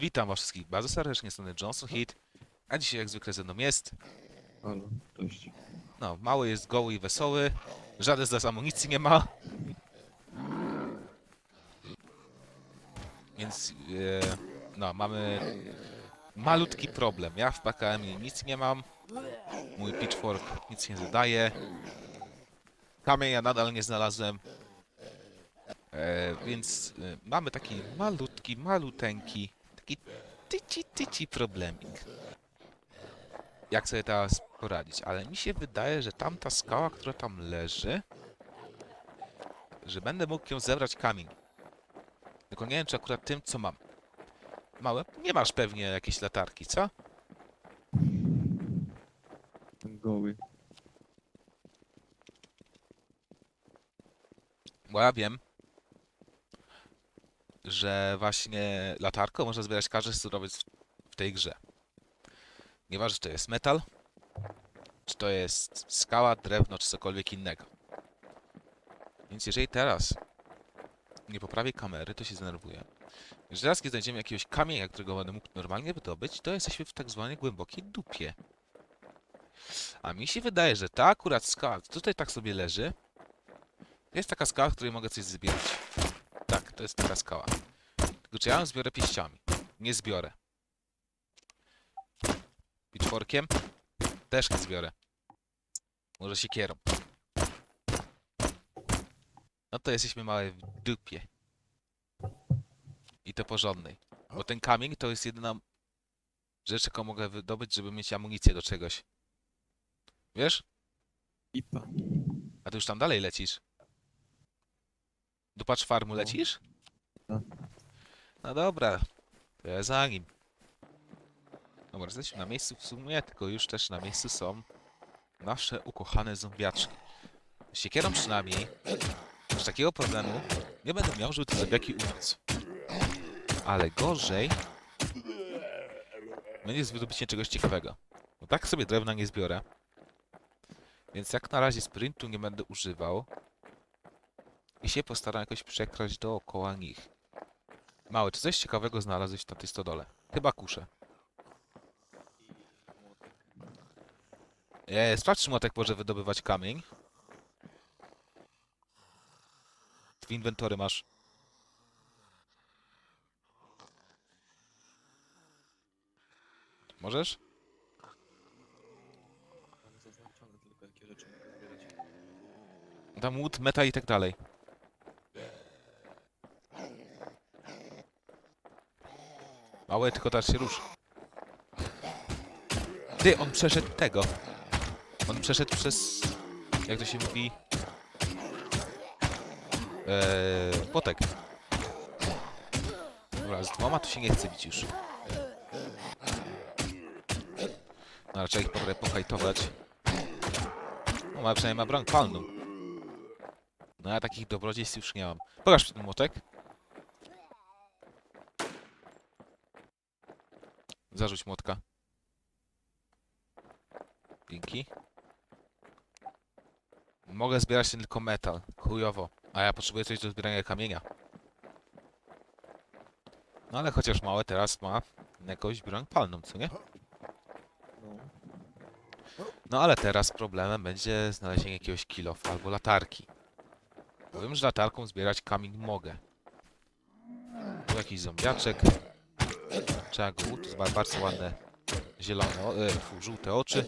Witam was wszystkich bardzo serdecznie, strony Johnson Hit. A dzisiaj jak zwykle ze mną jest, Halo, cześć. no, mały jest goły i wesoły. Żaden z nas amunicji nie ma. Więc, e, no, mamy malutki problem. Ja w PKM nic nie mam. Mój pitchfork nic nie zadaje. Kamienia nadal nie znalazłem. E, więc e, mamy taki malutki, maluteńki, taki tyci, tyci problemik. Jak sobie teraz poradzić? Ale mi się wydaje, że tamta skała, która tam leży, że będę mógł ją zebrać kamień. Tylko nie wiem, czy akurat tym, co mam. Małe, nie masz pewnie jakiejś latarki, co? Goły. Bo ja wiem, że właśnie latarką można zbierać każdy surowiec w, w tej grze. Nieważne, czy to jest metal, czy to jest skała, drewno, czy cokolwiek innego. Więc jeżeli teraz nie poprawię kamery, to się zdenerwuję. Jeżeli teraz nie znajdziemy jakiegoś kamienia, którego będę mógł normalnie wydobyć, to jesteśmy w tak zwanej głębokiej dupie. A mi się wydaje, że ta akurat skała, tutaj tak sobie leży, jest taka skała, w której mogę coś zbierać. To jest taka skała. Tylko czy ja ją zbiorę pięściami? Nie zbiorę. Pitchforkiem? Też nie zbiorę. Może siekierą. No to jesteśmy małe w dupie. I to porządnej. Bo ten kamień to jest jedyna rzecz, jaką mogę wydobyć, żeby mieć amunicję do czegoś. Wiesz? Ipa. A ty już tam dalej lecisz. Do patch farmu No. lecisz? No dobra, to ja za nim. Dobra, jesteśmy na miejscu w sumie, tylko już też na miejscu są nasze ukochane zombiaczki. Z Siekierą przynajmniej, już takiego problemu nie będę miał, żeby te zombiaki uciec. Ale gorzej będzie z wydobyciem czegoś ciekawego. Bo tak sobie drewna nie zbiorę. Więc jak na razie sprintu nie będę używał. I się postaram jakoś przekraść dookoła nich. Mały, czy coś ciekawego znalazłeś na tej stodole? Chyba kuszę. Eee, sprawdź, czy młotek może wydobywać kamień. W inwentory masz. Możesz? Tam łód, meta i tak dalej. Małe, tylko teraz się rusz. Ty, on przeszedł tego. On przeszedł przez... Jak to się mówi? Eee, potek. Dobra, z dwoma to się nie chce bić już. No, trzeba ich pochaj- pohajtować. No, ma przynajmniej ma broń palną. No ja takich dobrodziejstw już nie mam. Pokaż ten młotek. Zarzuć młotka. Dzięki. Mogę zbierać tylko metal. Chujowo. A ja potrzebuję coś do zbierania kamienia. No ale chociaż małe teraz ma jakąś broń palną, co nie? No. Ale teraz problemem będzie znalezienie jakiegoś kilof albo latarki. Powiem, że latarką zbierać kamień mogę. Tu jakiś zombiaczek. To jest bardzo ładne zielone, e, żółte oczy.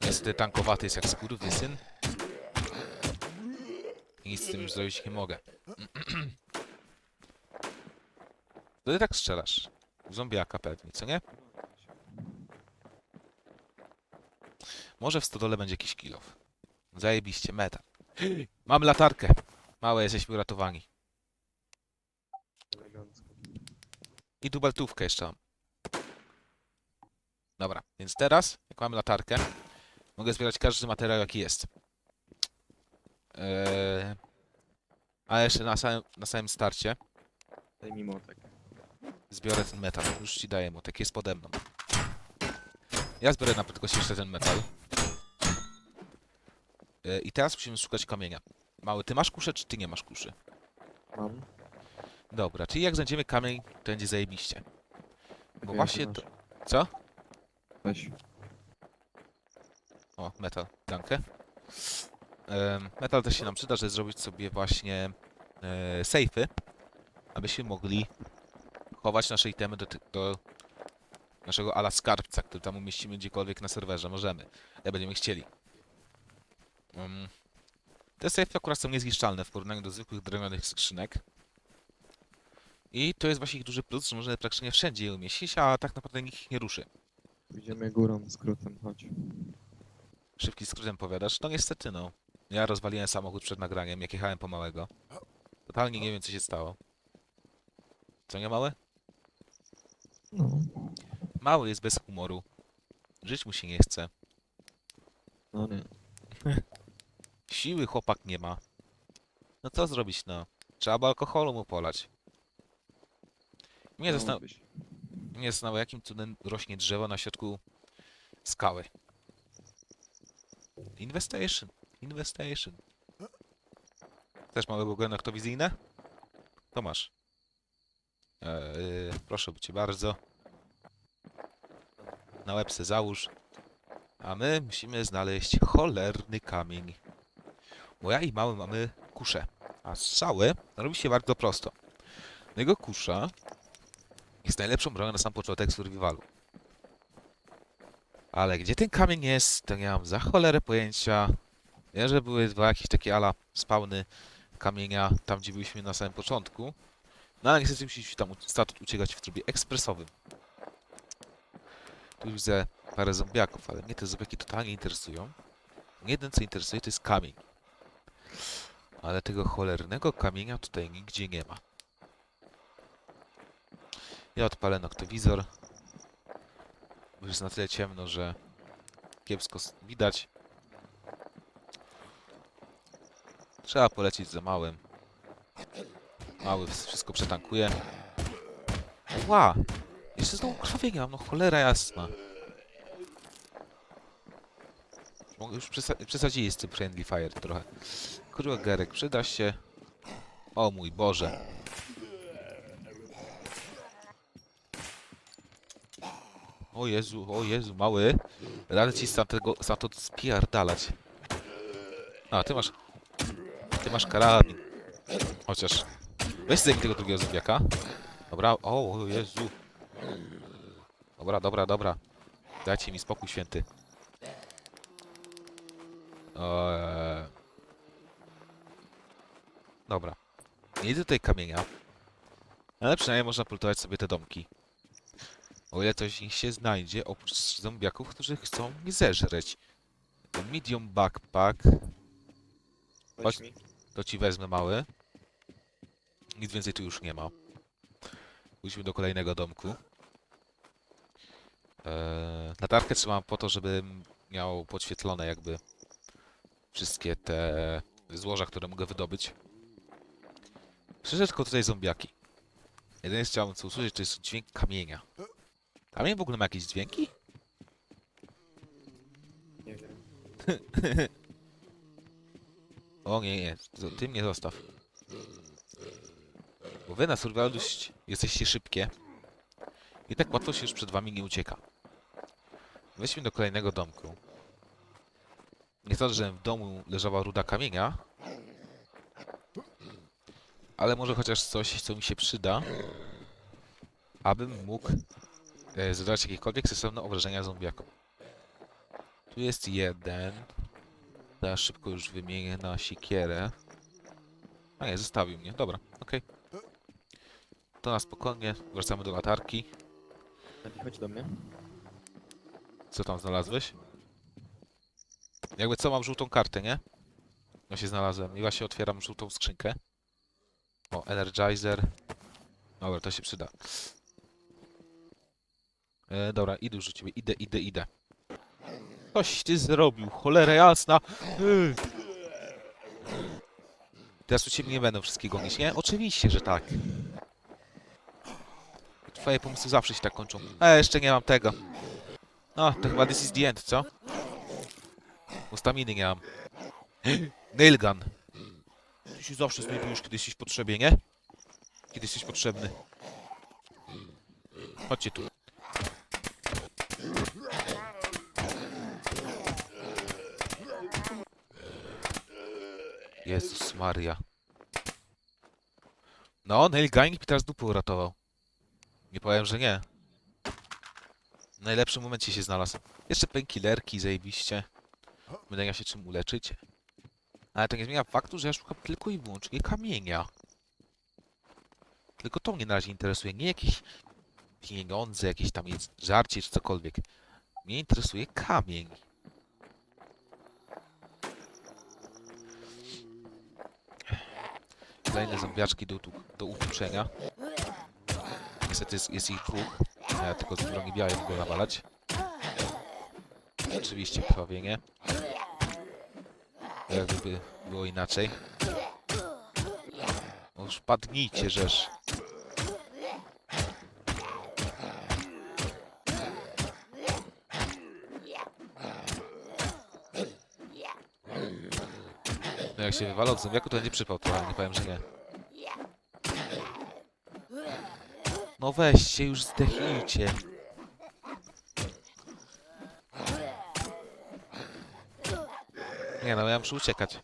Niestety tankowaty jest jak skurwysyn. Nic z tym już zrobić nie mogę. To ty tak strzelasz. W Zombiaka pewnie, co nie? Może w stodole będzie jakiś kilof. Zajebiście, meta. Mam latarkę. Małe, jesteśmy uratowani. I dubeltówkę jeszcze mam. Dobra, więc teraz, jak mamy latarkę, mogę zbierać każdy materiał, jaki jest. Eee, a jeszcze na samym, na samym starcie Daj mi zbiorę ten metal. Już ci daję motek, jest pode mną. Ja zbiorę na prędkość jeszcze ten metal. Eee, I teraz musimy szukać kamienia. Mały, ty masz kuszę, czy ty nie masz kuszy? Mam. Dobra, czyli jak znajdziemy kamień, to będzie zajebiście. Czekaj, właśnie jak to- masz? Co? Weź. O, metal, dankę. Em, metal też się nam przyda, żeby zrobić sobie właśnie e, sejfy, abyśmy mogli chować nasze itemy do, ty- do naszego ala skarbca, który tam umieścimy gdziekolwiek na serwerze. Możemy, jak będziemy chcieli. Um, te sejfy akurat są niezniszczalne w porównaniu do zwykłych drewnianych skrzynek. I to jest właśnie ich duży plus, że możemy praktycznie wszędzie je umieścić, a tak naprawdę nikt ich nie ruszy. Idziemy górą, skrótem, chodź. Szybki skrótem powiadasz? No niestety no. Ja rozwaliłem samochód przed nagraniem, jak jechałem po małego. Totalnie nie wiem co się stało. Co nie małe? No. Mały jest bez humoru. Żyć mu się nie chce. No nie. Siły chłopak nie ma. No co zrobić no? Trzeba alkoholu mu polać. Mnie, zastan mnie jakim cudem rośnie drzewo na środku skały. Investation. Investation. Też mamy w ogóle noktowizyjne? To masz. Eee, proszę cię bardzo. Na łeb se załóż. A my musimy znaleźć cholerny kamień. Bo ja i mały mamy kuszę. A strzały robi się bardzo prosto. Jego kusza jest najlepszą bronią na sam początek survivalu. Ale gdzie ten kamień jest, to nie mam za cholerę pojęcia. Wiem, że były dwa jakieś takie ala spawny kamienia, tam gdzie byliśmy na samym początku. No ale niestety musieliśmy tam statut uciekać w trybie ekspresowym. Tu widzę parę zombiaków, ale mnie te zombiaki totalnie interesują. Jeden co interesuje to jest kamień. Ale tego cholernego kamienia tutaj nigdzie nie ma. Ja odpalę noktowizor. Bo jest na tyle ciemno, że kiepsko widać. Trzeba polecieć za małym. Mały ws- wszystko przetankuje. Ła! Jeszcze znowu krwawienia mam, no cholera jasna. Już przesa- przesadzili z tym Friendly Fire trochę. Kurwa, Gerek, przyda się. O mój Boże. O Jezu, o Jezu, mały. Radzę ci sam tego, sam to spierdalać. A, ty masz... Ty masz karabin. Chociaż... Weź zdejmij tego drugiego zombiaka. Dobra, o, Jezu. Dobra, dobra, dobra. Dajcie mi spokój święty. Eee... Dobra. Nie idę tutaj kamienia. Ale przynajmniej można pultować sobie te domki. O ile coś ich się znajdzie, oprócz zombiaków, którzy chcą mnie zeżreć. Medium backpack, Chodź. Mi. to ci wezmę mały. Nic więcej tu już nie ma. Pójdźmy do kolejnego domku. Eee, latarkę trzymam po to, żebym miał podświetlone jakby wszystkie te złoża, które mogę wydobyć. Przyszedł tylko tutaj zombiaki. Jedyne co chciałbym co usłyszeć, to jest dźwięk kamienia. Kamień w ogóle ma jakieś dźwięki? Nie wiem. O nie, nie, ty mnie zostaw. Bo wy na survival dość jesteście szybkie. I tak łatwo się już przed wami nie ucieka. Weźmy do kolejnego domku. Nie to, że w domu leżała ruda kamienia. Ale może chociaż coś, co mi się przyda. Abym mógł e, zadać jakiekolwiek sensowne obrażenia zombiakom. Tu jest jeden. Teraz szybko już wymienię na sikierę. A nie, zostawił mnie. Dobra, okej. To na spokojnie. Wracamy do latarki. Lepiej chodź do mnie. Co tam znalazłeś? Jakby co, mam żółtą kartę, nie? No się znalazłem. I właśnie otwieram żółtą skrzynkę. O, Energizer. Dobra, to się przyda. E, dobra, idę już do ciebie. Idę, idę, idę. Coś ty zrobił, cholera jasna. Ej. Teraz u ciebie nie będą wszystkiego gonić, nie? Oczywiście, że tak. Twoje pomysły zawsze się tak kończą. E, jeszcze nie mam tego. No, to chyba this is the end, co? Bo staminy nie mam. Nailgun. Ty się zawsze znajduję już kiedyś w potrzebie, nie? kiedy jesteś potrzebny. Chodźcie tu. Maria. No, Neil Gainik mi teraz dupę uratował. Nie powiem, że nie. W najlepszym momencie się znalazł. Jeszcze painkillerki, zajebiście. Będę miał się czym uleczyć. Ale to nie zmienia faktu, że ja szukam tylko i wyłącznie kamienia. Tylko to mnie na razie interesuje, nie jakieś pieniądze, jakieś tam żarcie czy cokolwiek. Mnie interesuje kamień. Kolejne zombiaczki do, do utuczenia. Niestety jest, jest ich dwóch. Ja tylko z broni białej mogę nawalać. Oczywiście krwawienie. Jakby by było inaczej. No już padnijcie, żeż. Się wywala od zombiaku, to będzie przypał trochę, nie powiem, że nie. No weźcie, już zdechnijcie. Nie no, ja muszę uciekać.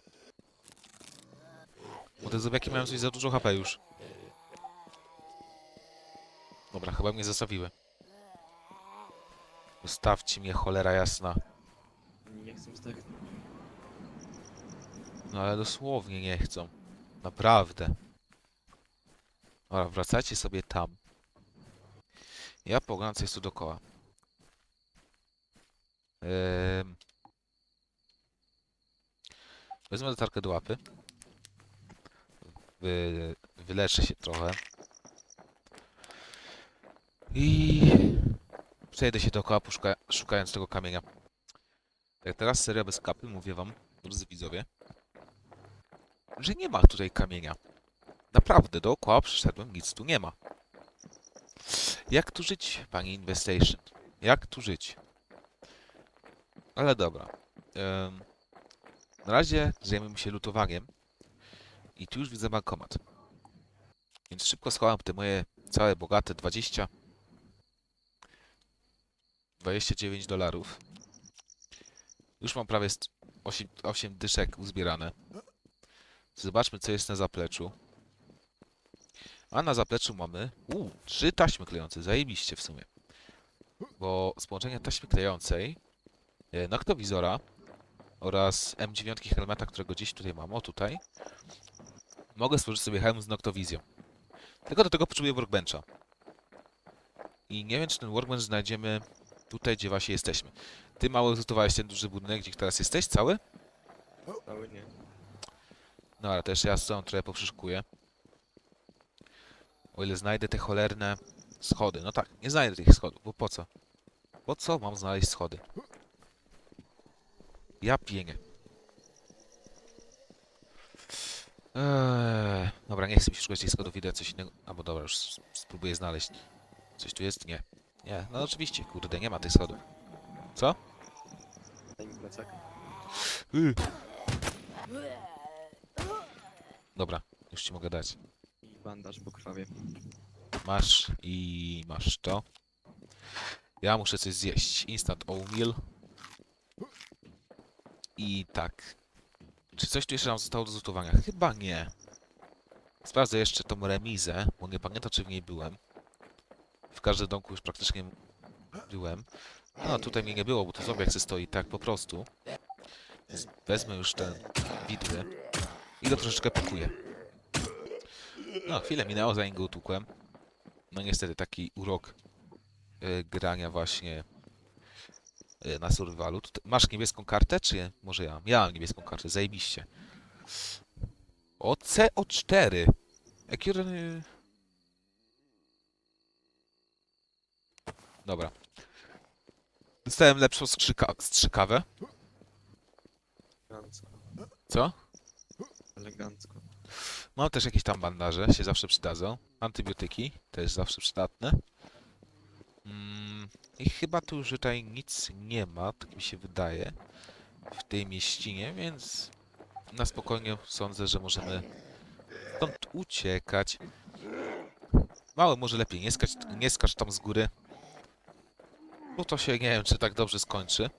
Bo te zombiaki mają coś za dużo HP już. Dobra, chyba mnie zostawiły. Zostawcie mnie, cholera jasna. Nie chcę zdechnąć. No ale dosłownie nie chcą. Naprawdę. Dobra, wracajcie sobie tam. Ja poglądam co jest tu dookoła. Ehm. Wezmę latarkę do łapy. Wy, wyleczę się trochę. I przejdę się dookoła poszuka, szukając tego kamienia. Tak teraz seria bez kapy, mówię wam, drodzy widzowie że nie ma tutaj kamienia. Naprawdę, dookoła przyszedłem, nic tu nie ma. Jak tu żyć, panie Investation? Jak tu żyć? Ale dobra. Em, na razie zajmiemy się lutowaniem. I tu już widzę bankomat. Więc szybko schowam te moje całe bogate 20 29 dolarów. Już mam prawie st- 8, 8 dyszek uzbierane. Zobaczmy, co jest na zapleczu. A na zapleczu mamy... Uuu, trzy taśmy klejące. Zajebiście w sumie. Bo z połączenia taśmy klejącej, e, noktowizora oraz M9 helmeta, którego gdzieś tutaj mam, o tutaj, mogę stworzyć sobie hełm z noktowizją. Tylko do tego potrzebuję workbencha. I nie wiem, czy ten workbench znajdziemy tutaj, gdzie właśnie jesteśmy. Ty mało zlutowałeś ten duży budynek, gdzie teraz jesteś, cały? Cały nie. No ale też ja stąd trochę poprzyszukuję. O ile znajdę te cholerne schody. No tak, nie znajdę tych schodów, bo po co? Po co mam znaleźć schody? Ja pienię. Eee, dobra, nie chcę mi się szukać tych schodów, idę coś innego. Albo dobra, już spróbuję znaleźć. Coś tu jest? Nie. Nie, no oczywiście, kurde, nie ma tych schodów. Co? Daj mi plecak. Y. Dobra, już ci mogę dać. I bandaż po krwawie. Masz i masz to. Ja muszę coś zjeść. Instant oatmeal. I tak. Czy coś tu jeszcze nam zostało do zlutowania? Chyba nie. Sprawdzę jeszcze tą remizę, bo nie pamiętam czy w niej byłem. W każdym domku już praktycznie byłem. No tutaj mnie nie było, bo to zombiak se stoi tak po prostu. Wezmę już ten widły i go troszeczkę pakuję. No, chwilę minęło zanim go utukłem. No niestety taki urok y, grania właśnie y, na survivalu. Masz niebieską kartę, czy może ja? Ja mam niebieską kartę, zajebiście. O CO4! Jaki... y, Dobra. Dostałem lepszą strzyka strzykawę. Co? Elegancko. Mam też jakieś tam bandaże, się zawsze przydadzą. Antybiotyki, też zawsze przydatne. Mm, I chyba tu już tutaj nic nie ma, tak mi się wydaje, w tej mieścinie, więc na spokojnie sądzę, że możemy stąd uciekać. Mały może lepiej nie skacz, nie skacz tam z góry. Bo to się nie wiem, czy tak dobrze skończy.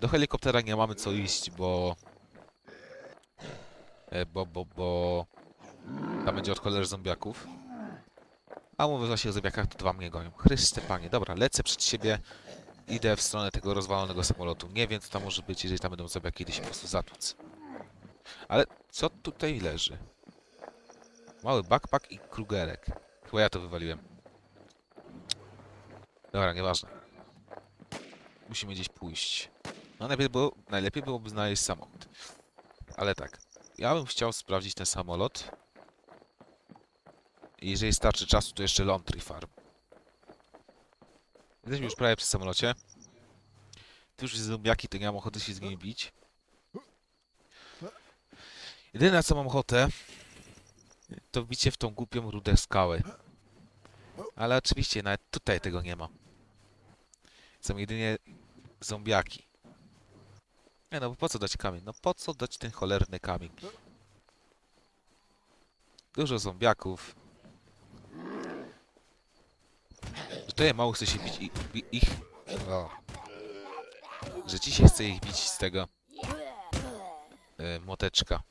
Do helikoptera nie mamy co iść, bo... e, Bo, bo, bo... Tam będzie od cholery zombiaków. A mówię właśnie o zombiakach, to dwa mnie gonią. Chryste panie, dobra, lecę przed siebie. Idę w stronę tego rozwalonego samolotu. Nie wiem, co tam może być, jeżeli tam będą zombiaki, kiedy się po prostu zatłuc. Ale co tutaj leży? Mały backpack i krugerek. Chyba ja to wywaliłem. Dobra, nieważne. Musimy gdzieś pójść. No najlepiej, było, najlepiej byłoby znaleźć samochód. Ale tak. Ja bym chciał sprawdzić ten samolot. I jeżeli starczy czasu, to jeszcze Laundry Farm. Jesteśmy już prawie przy samolocie. Tu już jest zombiaki, to nie mam ochoty się z nimi bić. Jedyne co mam ochotę, to wbicie w tą głupią rudę skały. Ale oczywiście nawet tutaj tego nie ma. Są jedynie zombiaki. Nie no, bo po co dać kamień? No po co dać ten cholerny kamień? Dużo zombiaków. Tutaj mało chce się bić ich... O. Że dzisiaj chce ich bić z tego... E, moteczka.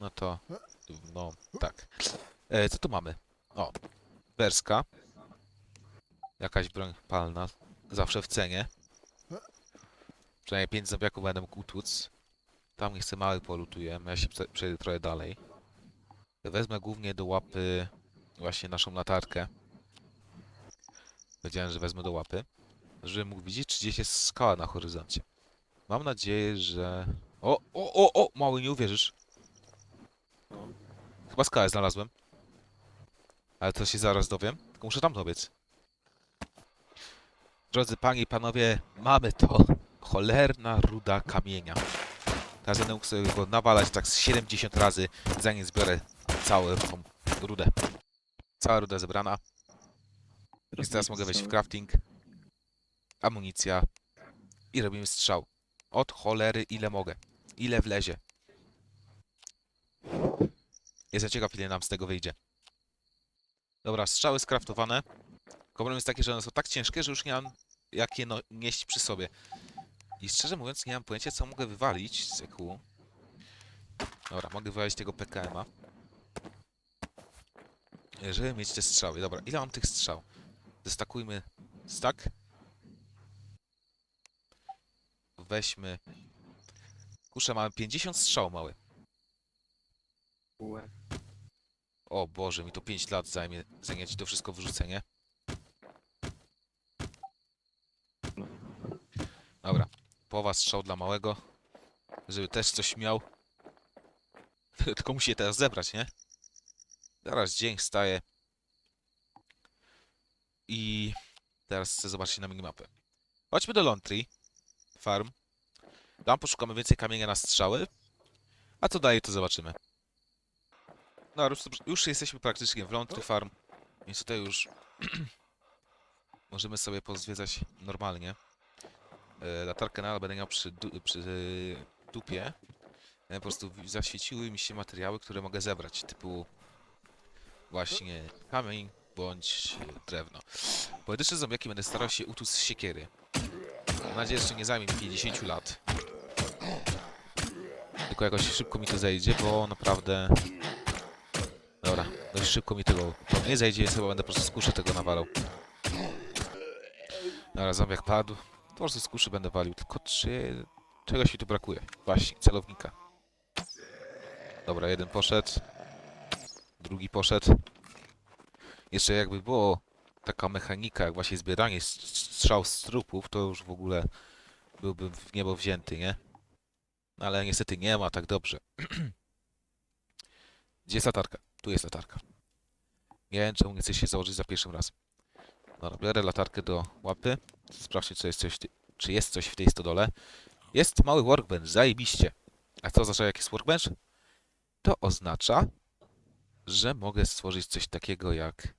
No. To... No, tak. E, co tu mamy? O, werska. Jakaś broń palna. Zawsze w cenie. Przynajmniej 5 zombiaków będę mógł utłuc. Tam nie chcę mały polutuję, ja się prze- przejdę trochę dalej. Wezmę głównie do łapy właśnie naszą latarkę. Powiedziałem, że wezmę do łapy. Żebym mógł widzieć, czy gdzieś jest skała na horyzoncie. Mam nadzieję, że... O, o, o, o! Mały, nie uwierzysz. Chyba skałę znalazłem. Ale to się zaraz dowiem. Tylko muszę tam dobiec. Drodzy panie i panowie, mamy to. Cholerna ruda kamienia. Teraz będę mógł sobie go nawalać tak z 70 razy, zanim zbiorę całą tą rudę. Cała ruda zebrana. Więc teraz mogę wejść w crafting. Amunicja. I robimy strzał. Od cholery ile mogę. Ile wlezie. Jestem ciekaw ile nam z tego wyjdzie. Dobra, strzały skraftowane. Problem jest taki, że one są tak ciężkie, że już nie mam jak je no nieść przy sobie. I szczerze mówiąc nie mam pojęcia co mogę wywalić z EQ. Dobra, mogę wywalić tego PKM-a. Żeby mieć te strzały. Dobra, ile mam tych strzał? Zestakujmy stack. Weźmy... Kuszę, mamy 50 strzał mały. O Boże, mi to 5 lat zajmie, zajmie ci to wszystko wyrzucenie. Dobra, połowa strzał dla małego, żeby też coś miał. Tylko musi je teraz zebrać, nie? Zaraz dzień staje. I teraz chcę zobaczyć na minimapę. Chodźmy do Laundry Farm. Tam poszukamy więcej kamienia na strzały. A co dalej, to zobaczymy. No, już, już jesteśmy praktycznie w Laundry Farm, więc tutaj już możemy sobie pozwiedzać normalnie. E, latarkę nadal będę miał przy, du przy e, dupie. E, po prostu zaświeciły mi się materiały, które mogę zebrać, typu właśnie kamień bądź drewno. Pojedyncze zombiaki będę starał się utuc z siekiery. Mam nadzieję, że nie zajmie mi 50 lat. Tylko jakoś szybko mi to zejdzie, bo naprawdę Dobra, dość szybko mi tego to nie zejdzie, więc chyba będę po prostu z kuszy tego nawalał. Dobra, zombiak padł. Po prostu z kuszy będę walił, tylko czy... Czegoś mi tu brakuje. Właśnie, celownika. Dobra, jeden poszedł. Drugi poszedł. Jeszcze jakby było taka mechanika, jak właśnie zbieranie strzał z trupów, to już w ogóle byłbym w niebo wzięty, nie? No Ale niestety nie ma tak dobrze. Gdzie jest latarka? Tu jest latarka. Nie wiem, czemu nie chcę się założyć za pierwszym razem. Dobra, biorę latarkę do łapy. Sprawdźcie, co jest coś czy jest coś w tej stodole. Jest mały workbench, zajebiście. A co oznacza, jak jest workbench? To oznacza, że mogę stworzyć coś takiego jak...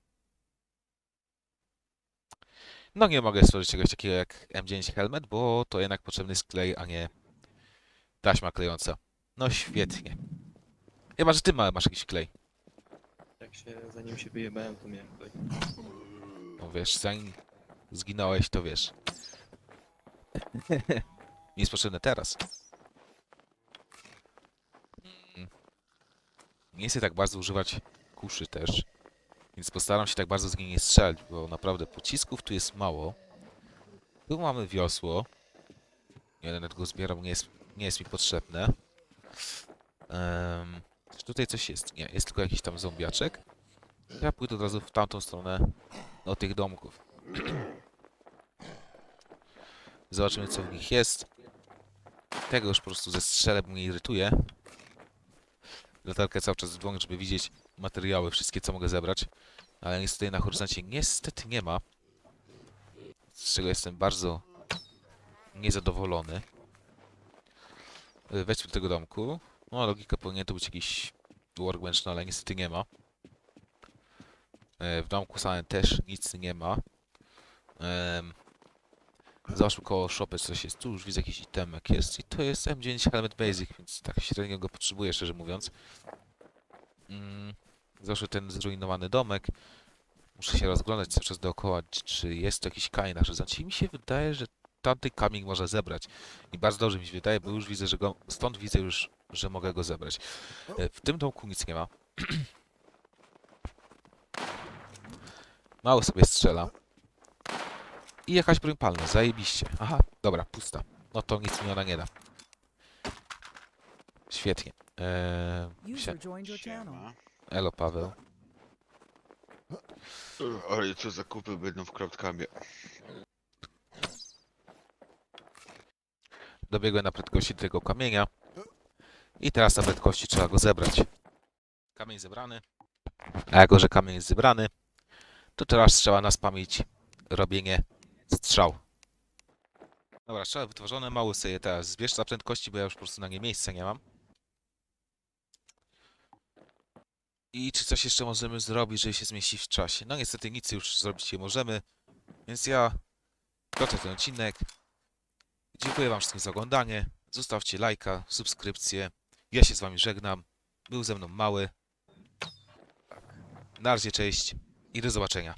No nie mogę stworzyć czegoś takiego jak M9 Helmet, bo to jednak potrzebny jest klej, a nie taśma klejąca. No świetnie. Chyba, że ty ma- masz jakiś klej. jak się, zanim się wyjebałem, to miałem tutaj. No wiesz, zanim zginąłeś, to wiesz. Nie jest potrzebne teraz. Nie chcę tak bardzo używać kuszy też. Więc postaram się tak bardzo z niej nie strzelić, bo naprawdę pocisków tu jest mało. Tu mamy wiosło. Nie będę tego zbierał, nie jest, nie jest mi potrzebne. Em, czy tutaj coś jest? Nie, jest tylko jakiś tam zombiaczek. Ja pójdę od razu w tamtą stronę do tych domków. Zobaczymy co w nich jest. Tego już po prostu zestrzelę, bo mnie irytuje. Latarkę cały czas włącz, żeby widzieć materiały, wszystkie co mogę zebrać. Ale niestety na horyzoncie niestety nie ma. Z czego jestem bardzo niezadowolony. Wejdźmy do tego domku. No logika powinien to być jakiś workbench, no ale niestety nie ma. E, W domku samym też nic nie ma. Zobaczmy koło shopy coś jest. Tu już widzę jakiś itemek jest i to jest M9 Helmet Basic, więc tak średnio go potrzebuję, szczerze mówiąc. Mm, Zawsze ten zrujnowany domek. Muszę się rozglądać cały czas dookoła, czy- jest to jakiś kamień na horyzoncie. I mi się wydaje, że tamty kamień można zebrać. I bardzo dobrze mi się wydaje, bo już widzę, że go... Stąd widzę już, że mogę go zebrać. E, W tym domku nic nie ma. Mało sobie strzela. I jakaś broń palna, zajebiście. Aha, dobra, pusta. No to nic mi ona nie da. Świetnie. Eee. Siema. Elo, Paweł. Ale co zakupy będą w Kraftkambie? Dobiegłem na prędkości tego kamienia. I teraz na prędkości trzeba go zebrać. Kamień zebrany. A jako, że kamień jest zebrany, to teraz trzeba nas pamięć robienie strzał. Dobra, strzały wytworzone. Mały sobie teraz zbierz za prędkości, bo ja już po prostu na nie miejsca nie mam. I czy coś jeszcze możemy zrobić, żeby się zmieścić w czasie? No niestety nic już zrobić nie możemy, więc ja kończę ten odcinek. Dziękuję Wam wszystkim za oglądanie. Zostawcie lajka, subskrypcję. Ja się z Wami żegnam. Był ze mną Mały. Na razie, cześć i do zobaczenia.